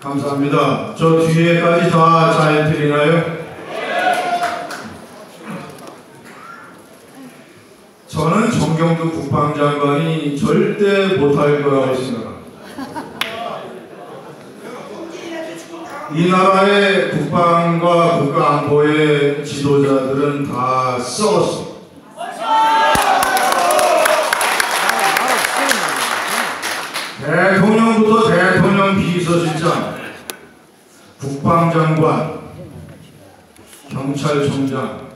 감사합니다. 저 뒤에까지 다 자이언트이나요? 저는 정경두 국방장관이 절대 못할 거라고 생각합니다. 이 나라의 국방과 국가안보의 지도자들은 다 썩었습니다. 대통령부터 대통령 비서실장, 국방장관, 경찰청장,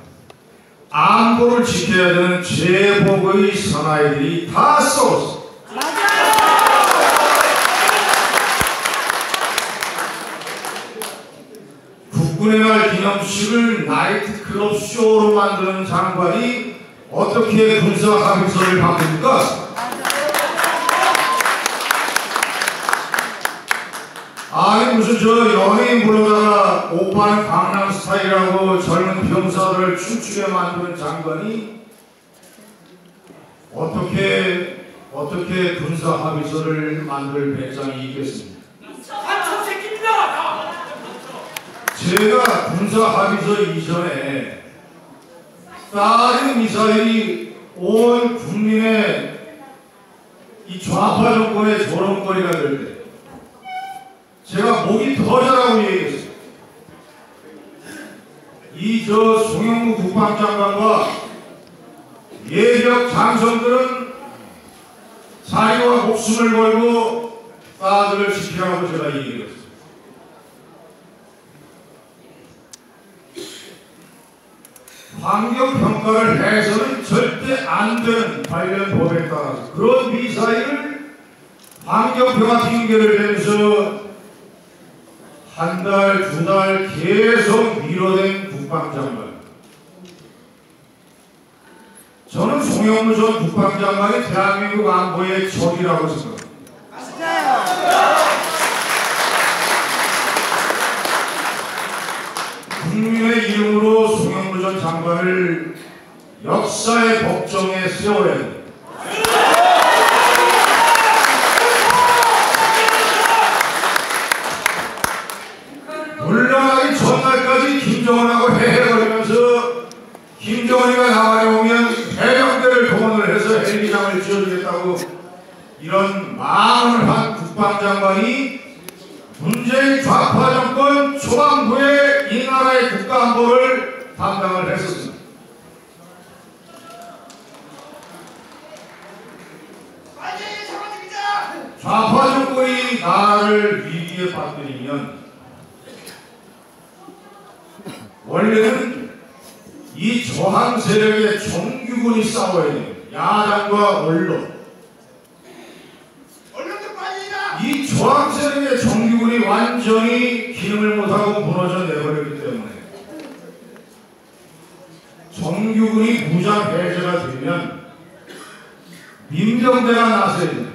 안보를 지켜야 되는 제복의 사나이들이 다 썩었어. 국군의 날 기념식을 나이트클럽 쇼로 만드는 장관이 어떻게 군사 합의서를 바꿉니까? 아니 무슨 저 연예인 불러다가 오빠는 강남 스타일이라고 젊은 병사들을 춤추게 만드는 장관이 어떻게 어떻게 군사 합의서를 만들 배짱이 있겠습니까? 제가 군사 합의서 이전에 다른 미사일이 온 국민의 이 좌파 정권의 조롱거리가 될 때 제가 목이 터져라고 얘기했어요. 이 저 송영무 국방장관과 예비역 장성들은 사리와 목숨을 걸고 딸들을 지키라고 제가 얘기했어요. 환경 평가를 해서는 절대 안 되는 관련 법에 따라서 그런 미사일을 환경 평가 핑계를 대면서 한 달, 두 달 계속 미뤄낸 국방장관. 저는 송영무 전 국방장관이 대한민국 안보의 적이라고 생각합니다. 국민의 이름으로 송영무 전 장관을 역사의 법정에 세워야 됩니다. 국방장관이 문재인 좌파 정권 초반부에 이 나라의 국가안보를 담당을 했었습니다. 좌파 정권이 나라를 위기에 빠뜨리면 원래는 이 저항 세력의 정규군이 싸워야 돼요. 야당과 언론. 얼른도 빨리다. 이 저항 세력의 정규군이 완전히 기능을 못하고 무너져 내버렸기 때문에 정규군이 무장 해제가 되면 민병대가 나서야 돼요.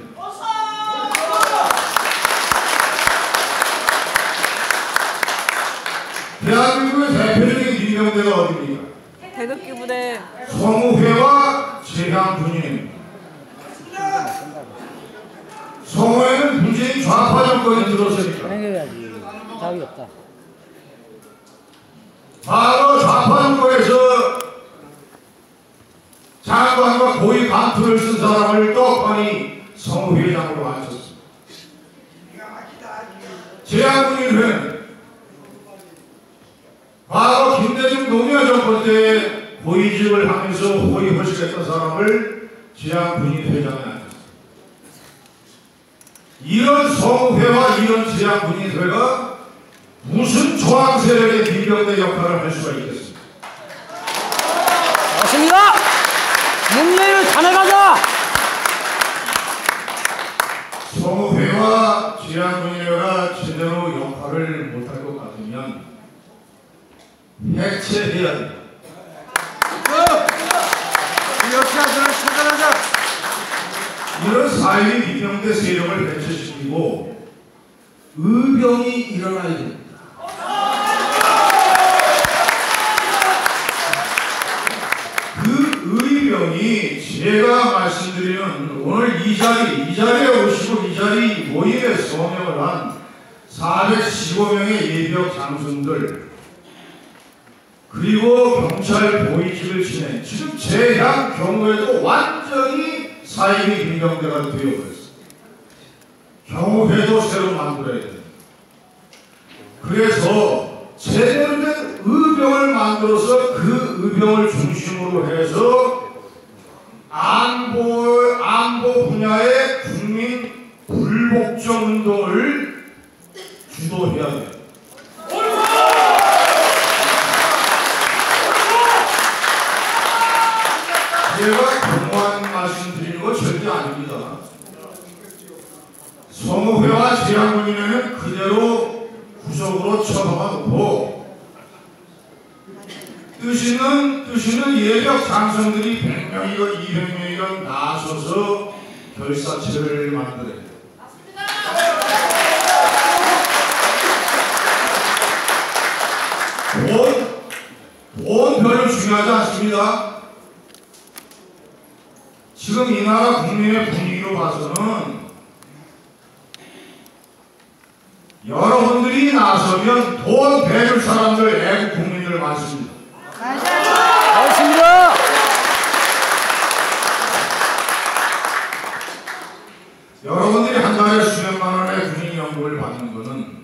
대한민국의 대표적인 민병대가 어디입니까? 태극기 부대 성우회와 재향군인입니다. 성우회는 문재인 좌파 정권이 들어서니까 해야지. 답이 없다. 바로 좌파 정권에서 장관과 고위 감투를 쓴 사람을 떡하니 성우회장으로 앉혔습니다. 재향군인회는 바로 김대중 노무현 정권 때 고위직을 하면서 호의 허식했던 사람을 재향군인 회장에 앉혔습니다. 이런 성회와 이런 재향군인회가 무슨 저항 세력의 민병대 역할을 할 수가 있겠습니까? 맞습니다. 문재인을 탄핵하자. 성회와 재향군인회가 제대로 역할을 못할 것 같으면 해체해야 됩니다. 역사들을 찾아내자. 이런 사회 민병대 세력을 배치시키고 의병이 일어나야 됩니다. 그 의병이 제가 말씀드리는 오늘 이 자리, 이 자리에 오시고 이 자리 모임에 서명을 한 415명의 예비역 장군들 그리고 경찰 보이지를 지낸 지금 제향 경우에도 완전히 사임이 빈경대가 되어버렸어요. 경우회도 새로 만들어야 돼요. 그래서 제대로 된 의병을 만들어서 그 의병을 중심으로 해서 안보, 안보 분야의 국민 불복종 운동을 주도해야 돼요. 제가 공허한 말씀드리는 건 절대 아닙니다. 성우회와 그대로 구속으로 처방하 놓고 뜻있는 뜻있는 예력 장성들이 100명이건 200명이건 나서서 결사체를 만들어야 돼요. 돈, 돈 별로 중요하지 않습니다. 지금 이 나라 국민의 분위기로 봐서는 여러분들이 나서면 돈 배줄 사람들 애국 국민들 많습니다. 맞습니다. 여러분들이 한 달에 수백만 원의 군인 연금을 받는 것은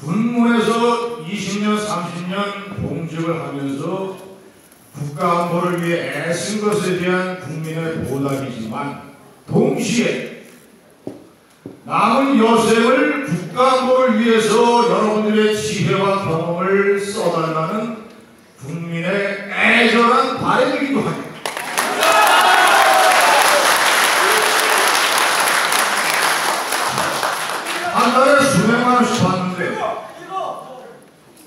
군문에서 20년, 30년 공직을 하면서 국가 안보를 위해 애쓴 것에 대한 국민의 보답이지만 동시에 남은 여생을 안보를 위해서 여러분들의 지혜와 경험을 써달라는 국민의 애절한 바람이기도 합니다. 한 달에 수백만 원씩 받는데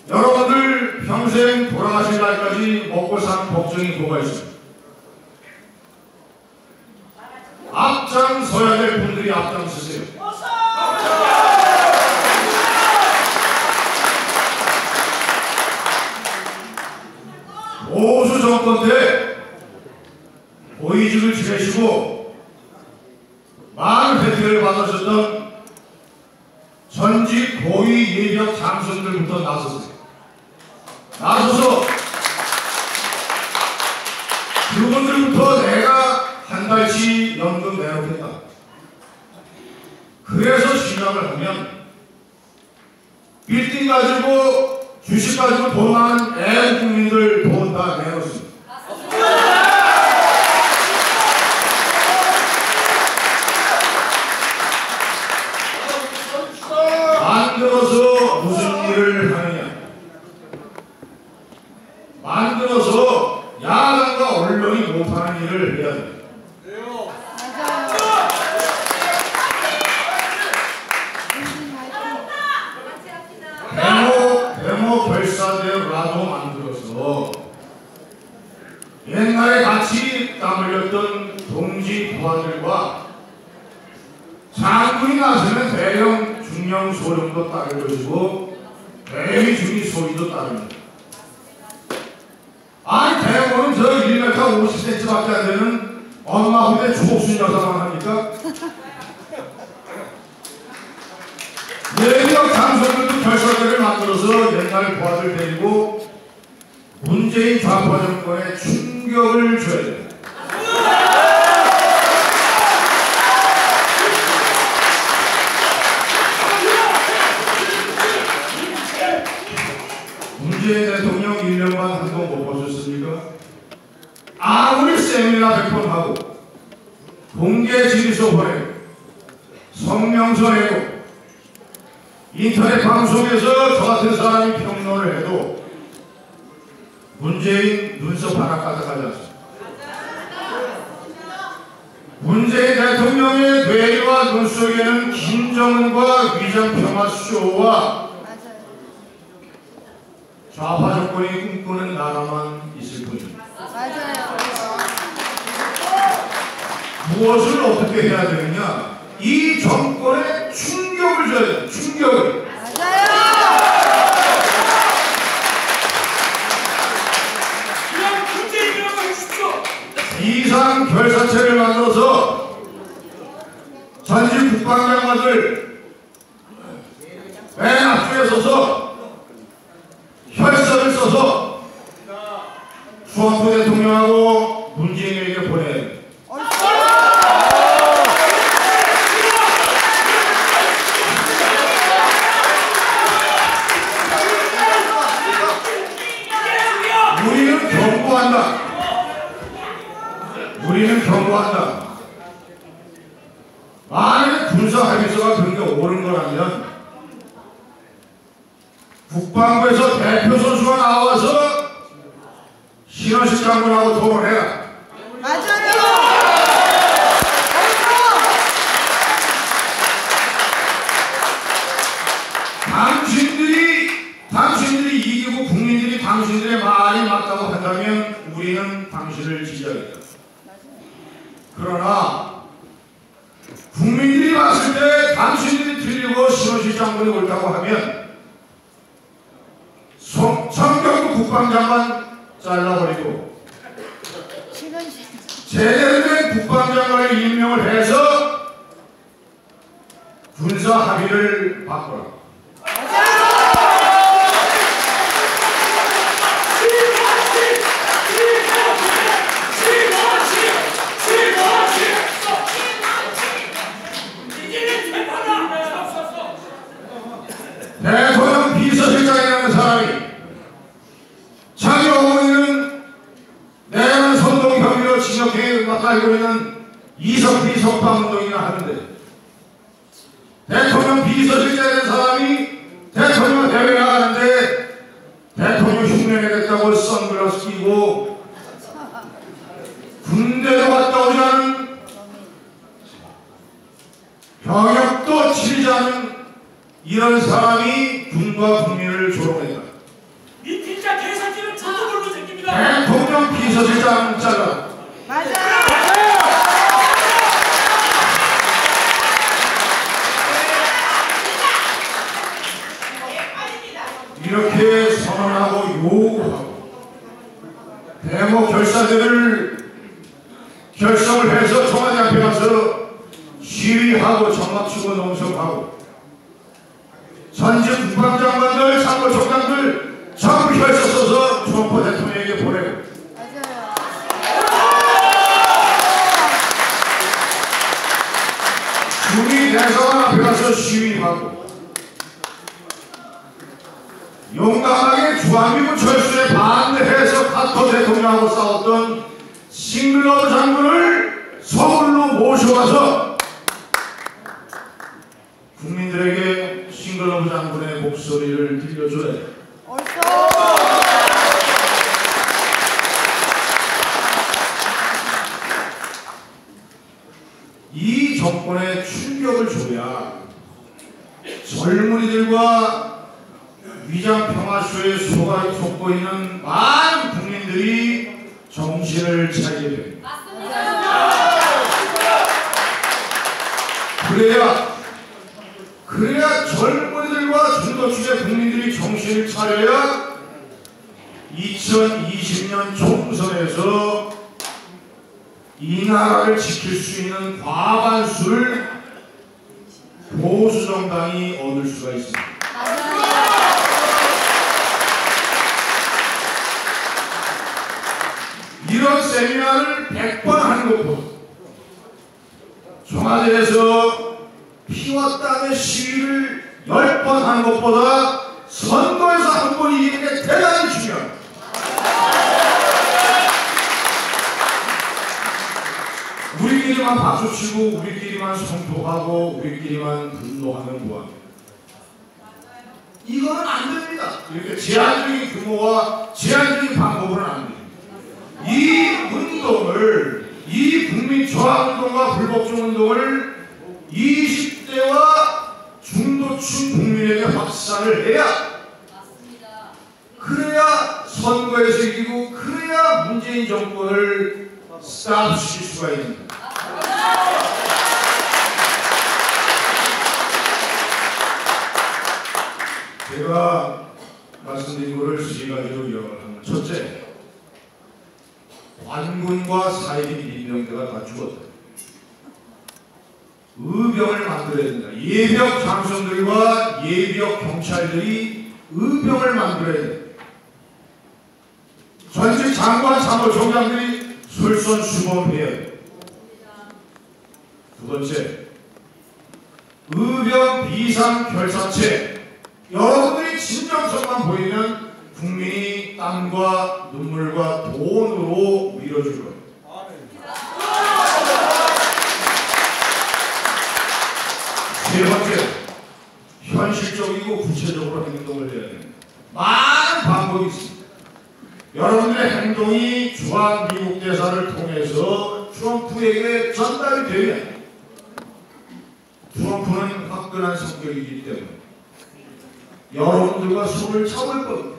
여러분들 평생 돌아가실 날까지 먹고 사는 걱정이 뭐가 있습니까? 앞장서야 될 분들이 앞장서세요. 보수 정권 때 고위직을 지내시고 많은 혜택을 받으셨던 전직 고위 예비역 장성들부터 나섰어요. 나서서 그분들부터 내가 한 달치 연금 내놓겠다. 그래서 시작을 하면 빌딩 가지고 주식 가지고 돈 많은 애국민들 돈 다 내놓습니다. 만들어서 무슨 일을 하느냐? 만들어서 야당과 언론이 못하는 일을 해야 돼. 데모, 데모 결사대라도 만들어서 옛날에 같이 땀 흘렸던 동지 부하들과 장군이 나서면 대형 중형 소령도 따를 것이고 대위 중위 소위도 따릅니다. 아니 대모는 저 1m 50cm밖에 안 되는 엄마 후배 조옥순 여사만 합니까? 예비역 장소들도 결사대를 만들어서 옛날 부하들 데리고 문재인 좌파 정권에 충격을 줘야 됩니다. 문재인 대통령 1년만 한동 못 보셨습니까? 아무리 세미나 100번 하고 공개 질의서 보내고 성명서 내고 인터넷 방송에서 저 같은 사람이 평론을 해도 문재인 눈썹 하나 까딱하지 않습니다. 문재인 대통령의 뇌와 눈 속에는 김정은과 위장평화 쇼와 좌파 정권이 꿈꾸는 나라만 있을 뿐입니다. 무엇을 어떻게 해야 되느냐? 이 정권에 충 격을 줘야 돼요. 충격을. 그냥 문재인이라고 해주십시오. 이상 결사체를 만들어서 전직 국방장관들 맨 앞줄에 서서 혈서를 써서 트럼프 대통령하고 문재인에게 보내야 돼. 우리는 경고한다. 우리는 경고한다. 만약 군사 합의서가 그렇게 옳은 거라면 국방부에서 대표 선수가 나와서 신원식 장군하고 토론해라. 맞아요. 당신들이 당신들이 이기고 국민들이 당신들의 말이 맞다고 한다면 우리는 당신을 지지하겠다. 그러나 국민들이 봤을 때 당신들이 틀리고 신원식 장군이 옳다고 하면 국방장관 잘라버리고. 제대로 된 국방장관을 임명을 해서 군사 합의를 바꿔라. 징역에 맡아고 있는 이석희 석방운동이나 하는데 대통령 비서실장이라는 사람이 대통령 대회 나가는데 대통령 흉내내겠다고 선글라스 끼고 군대도 갔다 오지 않은 병역도 치르지 않은 이런 사람이 군과 국민을 조롱했다. 이 진짜 개새끼는 저도 모르는 새끼입니다. 대통령 비서실장 잘라. 맞아요. 이렇게 선언하고 요구하고 대모 결사들을 결성을 해서 청와대 앞에 가서 시위하고 장막치고 농성하고 전직 국방장관들 참모총장들 전부 결서 써서 트럼프 대통령에게 보내고 맞아요. 중위 대사관 앞에 가서 시위하고 용감하게 주한미군 철수에 반대해서 카터 대통령하고 싸웠던 싱글러브 장군을 서울로 모셔가서 국민들에게 싱글러브 장군의 목소리를 들려줘야 돼. 옳소. 이 정권에 충격을 줘야 젊은이들과 위장 평화쇼에 속아 속고 있는 많은 국민들이 정신을 차리게 됩니다. 그래야 그래야 젊은이들과 중도층의 국민들이 정신을 차려야 2020년 총선에서 이 나라를 지킬 수 있는 과반수를 보수 정당이 얻을 수가 있습니다. 이런 세미나를 100번 하는 것보다 청와대에서 피와 땀의 시위를 10번 하는 것보다 선거에서 한 번 이기는 게 대단히 중요합니다. 우리끼리만 박수치고 우리끼리만 성토하고 우리끼리만 분노하는 뭐합니까? 이거는 안 됩니다. 이렇게 제한적인 규모와 제한적인 방법으로는 안 됩니다. 이 운동을 이 국민 저항 운동과 불복종 운동을 20대와 중도층 국민에게 확산을 해야 그래야 선거에서 이기고 그래야 문재인 정권을 스탑시킬 수가 있습니다. 제가 말씀드린 것을 세 가지로 요약을 합니다. 첫째, 관군과 사이비 민병대가 다 죽었다. 의병을 만들어야 된다. 예비역 장성들과 예비역 경찰들이 의병을 만들어야 된다. 전직 장관 참모총장들이 솔선수범해야 된다. 두 번째, 의병 비상 결사체. 여러분들이 진정성만 보이면 국민이 땀과 눈물과 돈으로 밀어줄 거예요. 세 번째, 현실적이고 구체적으로 행동을 해야 됩니다. 많은 방법이 있습니다. 여러분들의 행동이 주한 미국 대사를 통해서 트럼프에게 전달이 되면 트럼프는 화끈한 성격이기 때문에 여러분들과 손을 잡을 겁니다.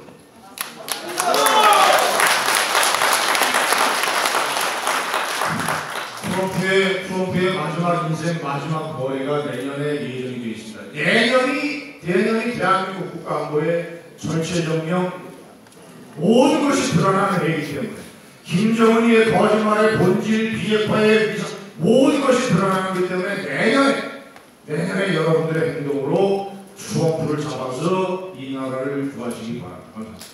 트럼프의, 트럼프의 마지막 인생 마지막 거래가 내년에 예정이 되어 있습니다. 내년이, 내년이 대한민국 국가안보의 전체 정령 모든 것이 드러나는 해이기 때문에 김정은이의 거짓말의 본질, 비핵화의 모든 것이 드러나는 것이기 때문에 내년에 내년에 여러분들의 행동으로 트럼프를 잡아서 이 나라를 구하시기 바랍니다.